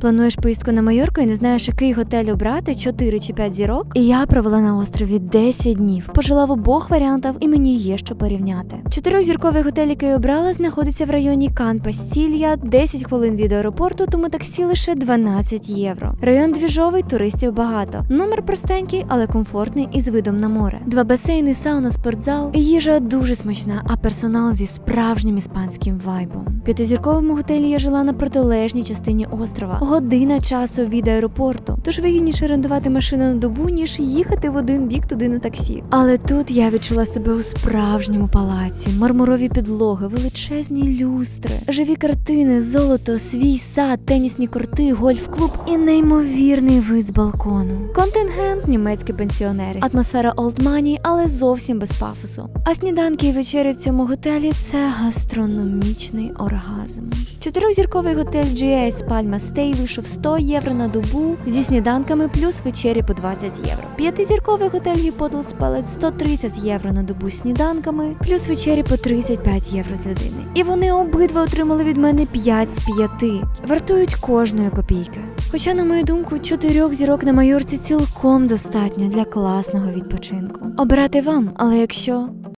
Плануєш поїздку на Майорку і не знаєш, який готель обрати, 4 чи 5 зірок? І я провела на острові 10 днів. Пожила в обох варіантах, і мені є що порівняти. Чотирьохзірковий готель, який обрала, знаходиться в районі Кан Пастілья, 10 хвилин від аеропорту, тому таксі лише 12 євро. Район двіжовий, туристів багато. Номер простенький, але комфортний і з видом на море. Два басейни, сауна, спортзал. Їжа дуже смачна, а персонал зі справжнім іспанським вайбом. П'ятизірковому готелі я жила на протилежній частині острова. Година часу від аеропорту. Тож вигідніше орендувати машину на добу, ніж їхати в один бік туди на таксі. Але тут я відчула себе у справжньому палаці, мармурові підлоги, величезні люстри, живі картини, золото, свій сад, тенісні корти, гольф-клуб і неймовірний вид з балкону. Контингент, німецькі пенсіонери, атмосфера олдмані, але зовсім без пафосу. А сніданки і вечері в цьому готелі це гастрономічний оргазм. Чотирьохзірковий готель GS Palma Stay вийшов 100 євро на добу зі сніданками плюс вечері по 20 євро. П'ятизірковий готель Гіподлс Palace 130 євро на добу з сніданками, плюс вечері по 35 євро з людини. І вони обидва отримали від мене 5 з 5. Вартують кожної копійки. Хоча, на мою думку, чотирьох зірок на майорці цілком достатньо для класного відпочинку. Обирати вам, але якщо